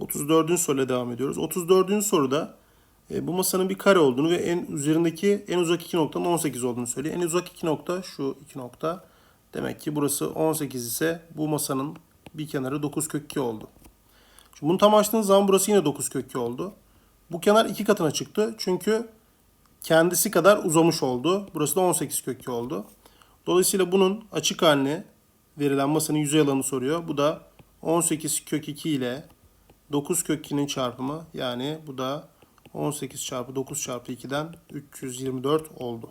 34. soruyla devam ediyoruz. 34. soruda e, bu masanın bir kare olduğunu ve en üzerindeki en uzak iki noktanın 18 olduğunu söylüyor. En uzak iki nokta şu iki nokta. Demek ki burası 18 ise bu masanın bir kenarı 9 kök 2 oldu. Şimdi bunu tam açtığınız zaman burası yine 9 kök 2 oldu. Bu kenar iki katına çıktı. Çünkü kendisi kadar uzamış oldu. Burası da 18 kök 2 oldu. Dolayısıyla bunun açık halini verilen masanın yüzey alanı soruyor. Bu da 18 kök 2 ile 9 kök 2'nin çarpımı yani bu da 18 çarpı 9 çarpı 2'den 324 oldu.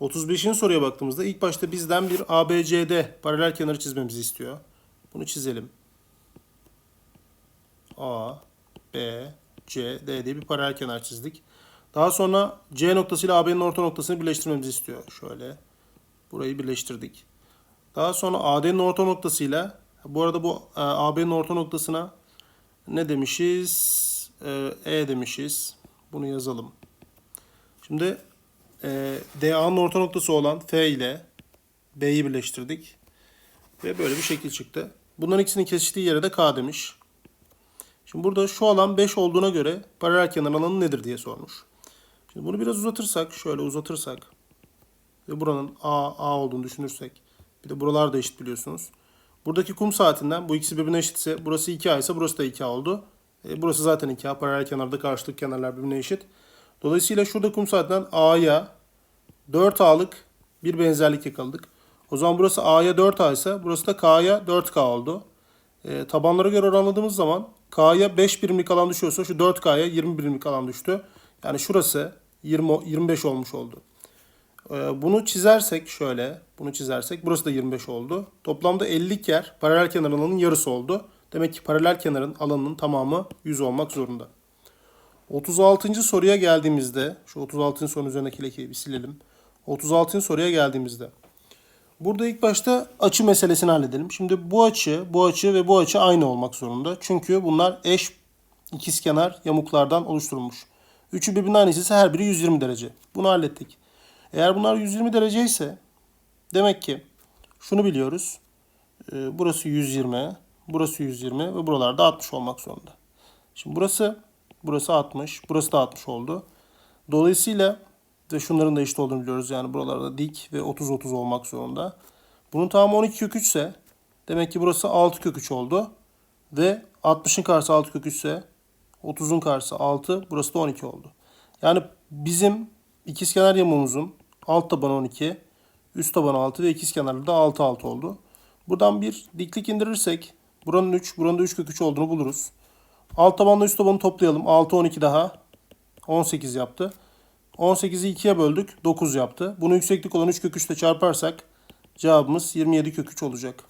35. soruya baktığımızda ilk başta bizden bir ABCD paralel kenarı çizmemizi istiyor. Bunu çizelim. A, B, C, D diye bir paralel kenar çizdik. Daha sonra C noktasıyla AB'nin orta noktasını birleştirmemizi istiyor. Şöyle burayı birleştirdik. Daha sonra AD'nin orta noktasıyla bu arada bu e, AB'nin orta noktasına ne demişiz? E, E demişiz. Bunu yazalım. Şimdi e, DA'nın orta noktası olan F ile B'yi birleştirdik. Ve böyle bir şekil çıktı. Bunların ikisinin kesiştiği yere de K demiş. Şimdi burada şu alan 5 olduğuna göre paralel kenar alanı nedir diye sormuş. Şimdi bunu biraz uzatırsak, şöyle uzatırsak ve buranın A, A olduğunu düşünürsek bir de buralar da eşit biliyorsunuz. Buradaki kum saatinden bu ikisi birbirine eşitse burası 2A ise burası da 2A oldu. E, burası zaten 2A. Paralel kenarda karşılık kenarlar birbirine eşit. Dolayısıyla şurada kum saatinden A'ya 4A'lık bir benzerlik yakaladık. O zaman burası A'ya 4A ise burası da K'ya 4K oldu. E, tabanlara göre oranladığımız zaman K'ya 5 birimlik alan düşüyorsa şu 4K'ya 20 birimlik alan düştü. Yani şurası 20, 25 olmuş oldu. Ee, Bunu çizersek şöyle, bunu çizersek burası da 25 oldu. Toplamda 50'lik yer paralel kenar alanının yarısı oldu. Demek ki paralel kenarın alanının tamamı 100 olmak zorunda. 36. soruya geldiğimizde, şu 36. sorunun üzerindeki lekeyi bir silelim. 36. soruya geldiğimizde. Burada ilk başta açı meselesini halledelim. Şimdi bu açı, bu açı ve bu açı aynı olmak zorunda. Çünkü bunlar eş ikizkenar yamuklardan oluşturulmuş. Üçü birbirinin aynısı ise her biri 120 derece. Bunu hallettik. Eğer bunlar 120 derece ise demek ki şunu biliyoruz. Ee, burası 120, burası 120 ve buralarda 60 olmak zorunda. Şimdi burası burası 60, burası da 60 oldu. Dolayısıyla ve şunların da eşit olduğunu biliyoruz. Yani buralarda dik ve 30 30 olmak zorunda. Bunun tamamı 12 kök 3 ise demek ki burası 6 kök 3 oldu. Ve 60'ın karşısı 6 kök 3 ise 30'un karşısı 6, burası da 12 oldu. Yani bizim ikizkenar yamuğumuzun alt tabanı 12, üst tabanı 6 ve ikizkenarlı da 6 6 oldu. Buradan bir diklik indirirsek buranın 3, buranın da 3 kök 3 olduğunu buluruz. Alt tabanla üst tabanı toplayalım. 6 12 daha 18 yaptı. 18'i 2'ye böldük. 9 yaptı. Bunu yükseklik olan 3 kök 3 ile çarparsak cevabımız 27 kök 3 olacak.